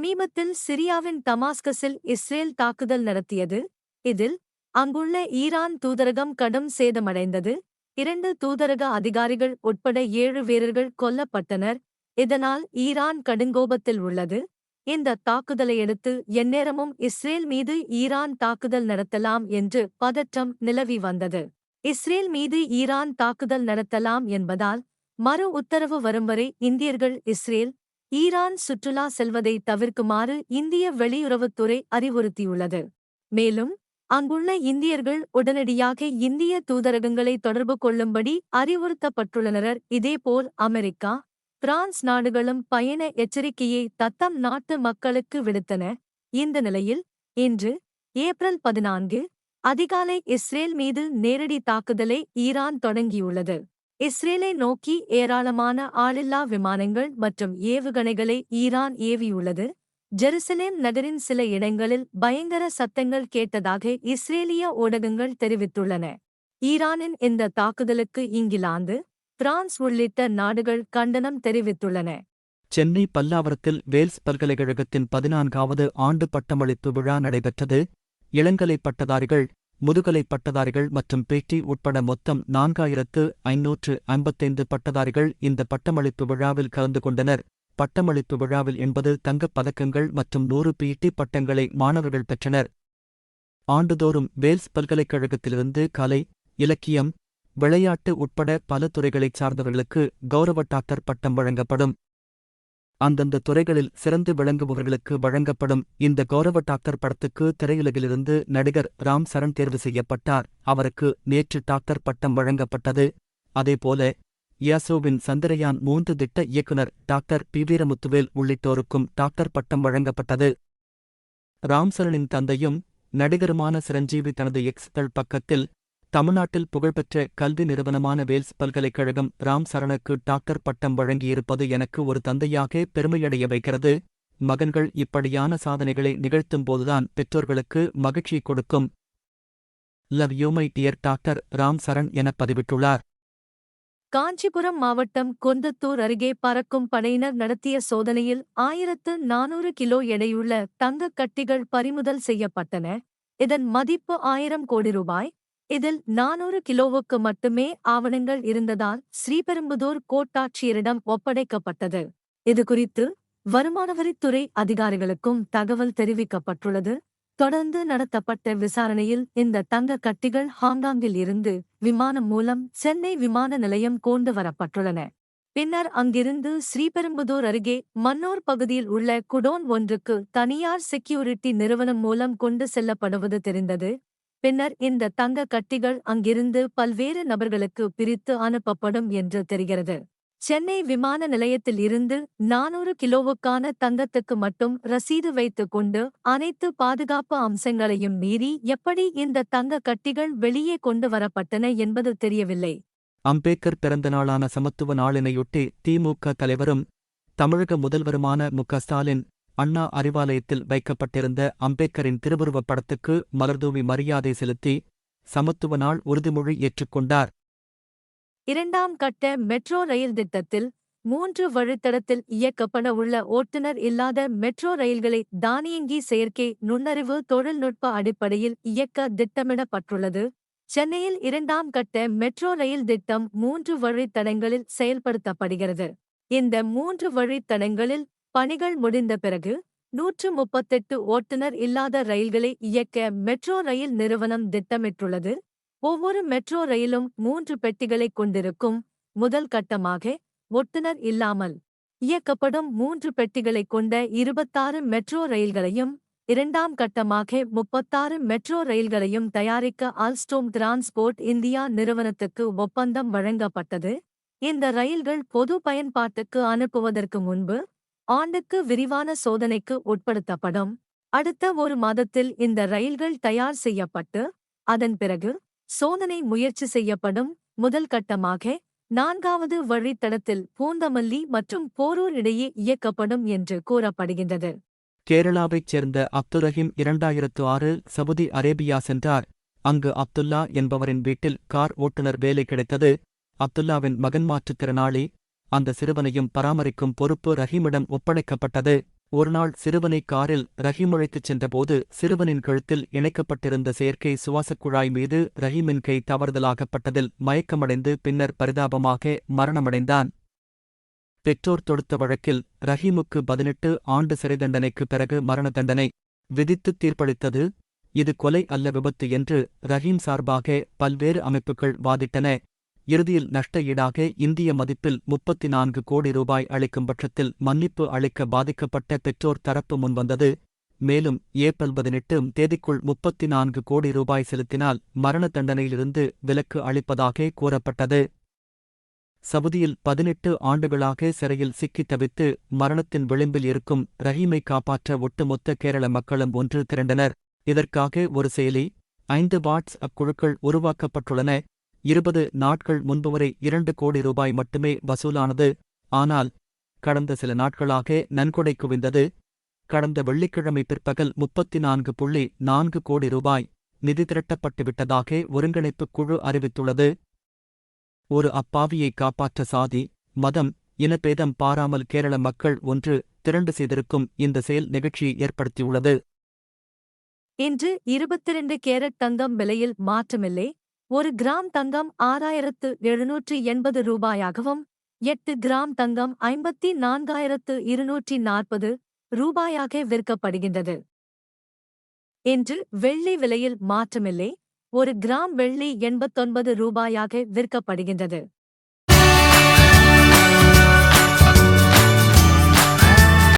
சமீபத்தில் சிரியாவின் தமாஸ்கஸில் இஸ்ரேல் தாக்குதல் நடத்தியது. இதில் அங்குள்ள ஈரான் தூதரகம் கடும் சேதமடைந்தது. இரண்டு தூதரக அதிகாரிகள் உட்பட ஏழு வீரர்கள் கொல்லப்பட்டனர். இதனால் ஈரான் கடுங்கோபத்தில் உள்ளது. இந்த தாக்குதலையடுத்து எந்நேரமும் இஸ்ரேல் மீது ஈரான் தாக்குதல் நடத்தலாம் என்று பதற்றம் நிலவி வந்தது. இஸ்ரேல் மீது ஈரான் தாக்குதல் நடத்தலாம் என்பதால் மறு உத்தரவு வரும் வரை இந்தியர்கள் இஸ்ரேல் ஈரான் சுற்றுலா செல்வதை தவிர்க்குமாறு இந்திய வெளியுறவுத்துறை அறிவுறுத்தியுள்ளது. மேலும் அங்குள்ள இந்தியர்கள் உடனடியாக இந்திய தூதரகங்களை தொடர்பு கொள்ளும்படி அறிவுறுத்தப்பட்டுள்ளனர். இதேபோல் அமெரிக்கா பிரான்ஸ் நாடுகளும் பயண எச்சரிக்கையை தத்தம் நாட்டு மக்களுக்கு விடுத்தன. இந்த நிலையில் இன்று ஏப்ரல் பதினான்கு அதிகாலை இஸ்ரேல் மீது நேரடி தாக்குதலை ஈரான் தொடங்கியுள்ளது. இஸ்ரேலை நோக்கி ஏராளமான ஆளில்லா விமானங்கள் மற்றும் ஏவுகணைகளை ஈரான் ஏவியுள்ளது. ஜெருசலேம் நகரின் சில இடங்களில் பயங்கர சத்தங்கள் கேட்டதாக இஸ்ரேலிய ஊடகங்கள் தெரிவித்துள்ளன. ஈரானின் இந்த தாக்குதலுக்கு இங்கிலாந்து பிரான்ஸ் உள்ளிட்ட நாடுகள் கண்டனம் தெரிவித்துள்ளன. சென்னை பல்லாவரத்தில் வேல்ஸ் பல்கலைக்கழகத்தின் பதினான்காவது ஆண்டு பட்டமளிப்பு விழா நடைபெற்றது. இளங்கலை பட்டதாரிகள் முதுகலை பட்டதாரிகள் மற்றும் பேட்டி உட்பட மொத்தம் நான்காயிரத்து ஐநூற்று ஐம்பத்தைந்து பட்டதாரிகள் இந்த பட்டமளிப்பு விழாவில் கலந்து கொண்டனர். பட்டமளிப்பு விழாவில் எண்பது தங்கப் பதக்கங்கள் மற்றும் நூறு பிஇடி பட்டங்களை மாணவர்கள் பெற்றனர். ஆண்டுதோறும் வேல்ஸ் பல்கலைக்கழகத்திலிருந்து கலை இலக்கியம் விளையாட்டு உட்பட பல துறைகளைச் சார்ந்தவர்களுக்கு கௌரவ டாக்டர் பட்டம் வழங்கப்படும். அந்தந்த துறைகளில் சிறந்து விளங்குபவர்களுக்கு வழங்கப்படும் இந்த கௌரவ டாக்டர் படத்துக்கு திரையுலகிலிருந்து நடிகர் ராம் சரண் தேர்வு செய்யப்பட்டார். அவருக்கு நேற்று டாக்டர் பட்டம் வழங்கப்பட்டது. அதேபோல யாசோவின் சந்திரயான் மூன்று திட்ட இயக்குனர் டாக்டர் பி. வீரமுத்துவேல் உள்ளிட்டோருக்கும் டாக்டர் பட்டம் வழங்கப்பட்டது. ராம்சரனின் தந்தையும் நடிகருமான சிரஞ்சீவி தனது எக்ஸ் தள் பக்கத்தில் தமிழ்நாட்டில் புகழ்பெற்ற கல்வி நிறுவனமான வேல்ஸ் பல்கலைக்கழகம் ராம் சரணுக்கு டாக்டர் பட்டம் வழங்கியிருப்பது எனக்கு ஒரு தந்தையாக பெருமையடைய வைக்கிறது. மகன்கள் இப்படியான சாதனைகளை நிகழ்த்தும்போதுதான் பெற்றோர்களுக்கு மகிழ்ச்சி கொடுக்கும். Love you my dear doctor Ram Charan என பதிவிட்டுள்ளார். காஞ்சிபுரம் மாவட்டம் கொந்தத்தூர் அருகே பறக்கும் படையினர் நடத்திய சோதனையில் ஆயிரத்து நானூறு கிலோ எடையுள்ள தங்கக் கட்டிகள் பறிமுதல் செய்யப்பட்டன. இதன் மதிப்பு ஆயிரம் கோடி ரூபாய். இதில் நானூறு கிலோவுக்கு மட்டுமே ஆவணங்கள் இருந்ததால் ஸ்ரீபெரும்புதூர் கோட்டாட்சியரிடம் ஒப்படைக்கப்பட்டது. இதுகுறித்து வருமானவரித்துறை அதிகாரிகளுக்கும் தகவல் தெரிவிக்கப்பட்டுள்ளது. தொடர்ந்து நடத்தப்பட்ட விசாரணையில் இந்த தங்க கட்டிகள் ஹாங்காங்கில் இருந்து விமானம் மூலம் சென்னை விமான நிலையம் கொண்டு வரப்பட்டுள்ளன. பின்னர் அங்கிருந்து ஸ்ரீபெரும்புதூர் அருகே மன்னோர் பகுதியில் உள்ள குடோன் ஒன்றுக்கு தனியார் செக்யூரிட்டி நிறுவனம் மூலம் கொண்டு செல்லப்படுவது தெரிந்தது. பின்னர் இந்த தங்க கட்டிகள் அங்கிருந்து பல்வேறு நபர்களுக்கு பிரித்து அனுப்பப்படும் என்று தெரிகிறது. சென்னை விமான நிலையத்தில் இருந்து நானூறு கிலோவுக்கான தங்கத்துக்கு மட்டும் ரசீது வைத்துக் கொண்டு அனைத்து பாதுகாப்பு அம்சங்களையும் மீறி எப்படி இந்த தங்க கட்டிகள் வெளியே கொண்டு வரப்பட்டன என்பது தெரியவில்லை. அம்பேத்கர் பிறந்த நாளான சமத்துவ நாளினையொட்டி திமுக தலைவரும் தமிழக முதல்வருமான மு க ஸ்டாலின் அண்ணா அறிவாலயத்தில் வைக்கப்பட்டிருந்த அம்பேத்கரின் திருவுருவப் படத்துக்கு மலர்தூவி மரியாதை செலுத்தி சமத்துவ நாள் உறுதிமொழி ஏற்றுக்கொண்டார் இரண்டாம் கட்ட மெட்ரோ ரயில் திட்டத்தில் மூன்று வழித்தடத்தில் இயக்கப்பட உள்ள ஓட்டுநர் இல்லாத மெட்ரோ ரயில்களை தானியங்கி செயற்கை நுண்ணறிவு தொழில்நுட்ப அடிப்படையில் இயக்க திட்டமிடப்பட்டுள்ளது. சென்னையில் இரண்டாம் கட்ட மெட்ரோ ரயில் திட்டம் மூன்று வழித்தடங்களில் செயல்படுத்தப்படுகிறது. இந்த மூன்று வழித்தடங்களில் பணிகள் முடிந்த பிறகு நூற்று முப்பத்தெட்டு ஓட்டுநர் இல்லாத ரயில்களை இயக்க மெட்ரோ ரயில் நிறுவனம் திட்டமிட்டுள்ளது. ஒவ்வொரு மெட்ரோ ரயிலும் மூன்று பெட்டிகளைக் கொண்டிருக்கும் முதல் கட்டமாக ஒட்டுநர் இல்லாமல் இயக்கப்படும் மூன்று பெட்டிகளைக் கொண்ட இருபத்தாறு மெட்ரோ ரயில்களையும் இரண்டாம் கட்டமாக முப்பத்தாறு மெட்ரோ ரயில்களையும் தயாரிக்க அல்ஸ்டோம் டிரான்ஸ்போர்ட் இந்தியா நிறுவனத்துக்கு ஒப்பந்தம் வழங்கப்பட்டது. இந்த ரயில்கள் பொது பயன்பாட்டுக்கு அனுப்புவதற்கு முன்பு ஆண்டுக்கு விரிவான சோதனைக்கு உட்படுத்தப்படும். அடுத்த ஒரு மாதத்தில் இந்த ரயில்கள் தயார் செய்யப்பட்டு அதன் பிறகு சோதனை முயற்சி செய்யப்படும். முதல் கட்டமாக நான்காவது வழித்தடத்தில் பூந்தமல்லி மற்றும் போரூர் இடையே இயக்கப்படும் என்று கூறப்படுகின்றது. கேரளாவைச் சேர்ந்த அப்துரஹீம் இரண்டாயிரத்து ஆறு சவுதி அரேபியா சென்றார். அங்கு அப்துல்லா என்பவரின் வீட்டில் கார் ஓட்டுநர் வேலை கிடைத்தது. அப்துல்லாவின் மகன் மாற்றுத்திறனாளி அந்த சிறுவனையும் பராமரிக்கும் பொறுப்பு ரஹீமிடம் ஒப்படைக்கப்பட்டது. ஒருநாள் சிறுவனை காரில் ரஹீம் அழைத்துச் சென்றபோது சிறுவனின் கழுத்தில் இணைக்கப்பட்டிருந்த செயற்கை சுவாசக் குழாய் மீது ரஹீமின் கை தவறுதலாகப்பட்டதில் மயக்கமடைந்து பின்னர் பரிதாபமாக மரணமடைந்தான். பெற்றோர் தொடுத்த வழக்கில் ரஹீமுக்கு பதினெட்டு ஆண்டு சிறை தண்டனைக்கு பிறகு மரண தண்டனை விதித்து தீர்ப்பளித்தது. இது கொலை அல்ல விபத்து என்று ரஹீம் சார்பாக பல்வேறு அமைப்புகள் வாதிட்டன. இறுதியில் நஷ்ட ஈடாக இந்திய மதிப்பில் முப்பத்தி நான்கு கோடி ரூபாய் அளிக்கும் பட்சத்தில் மன்னிப்பு அளிக்க பாதிக்கப்பட்ட பெற்றோர் தரப்பு முன்வந்தது. மேலும் ஏப்ரல் பதினெட்டும் தேதிக்குள் முப்பத்தி நான்கு கோடி ரூபாய் செலுத்தினால் மரண தண்டனையிலிருந்து விலக்கு அளிப்பதாக கூறப்பட்டது. சவுதியில் பதினெட்டு ஆண்டுகளாக சிறையில் சிக்கித் தவித்து மரணத்தின் விளிம்பில் இருக்கும் ரஹீமை காப்பாற்ற ஒட்டுமொத்த கேரள மக்களும் ஒன்று திரண்டனர். இதற்காக ஒரு செயலி ஐந்து வாட்ஸ் அக்குழுக்கள் உருவாக்கப்பட்டுள்ளன. இருபது நாட்கள் முன்பு வரை இரண்டு கோடி ரூபாய் மட்டுமே வசூலானது. ஆனால் கடந்த சில நாட்களாக நன்கொடை குவிந்தது கடந்த வெள்ளிக்கிழமை பிற்பகல் முப்பத்தி நான்கு புள்ளி நான்கு கோடி ரூபாய் நிதி திரட்டப்பட்டுவிட்டதாக ஒருங்கிணைப்புக் குழு அறிவித்துள்ளது. ஒரு அப்பாவியை காப்பாற்ற சாதி மதம் இனபேதம் பாராமல் கேரள மக்கள் ஒன்று திரண்டு செய்திருக்கும் இந்த செயல் நிகழ்ச்சியை ஏற்படுத்தியுள்ளது. இன்று இருபத்திரண்டு கேரட் தங்கம் விலையில் மாற்றமில்லை. ஒரு கிராம் தங்கம் ஆறாயிரத்து எழுநூற்றி எண்பது ரூபாயாகவும் எட்டு கிராம் தங்கம் ஐம்பத்தி நான்காயிரத்து இருநூற்றி நாற்பது ரூபாயாக விற்கப்படுகின்றது. இன்று வெள்ளி விலையில் மாற்றமில்லை ஒரு கிராம் வெள்ளி எண்பத்தொன்பது ரூபாயாக விற்கப்படுகின்றது.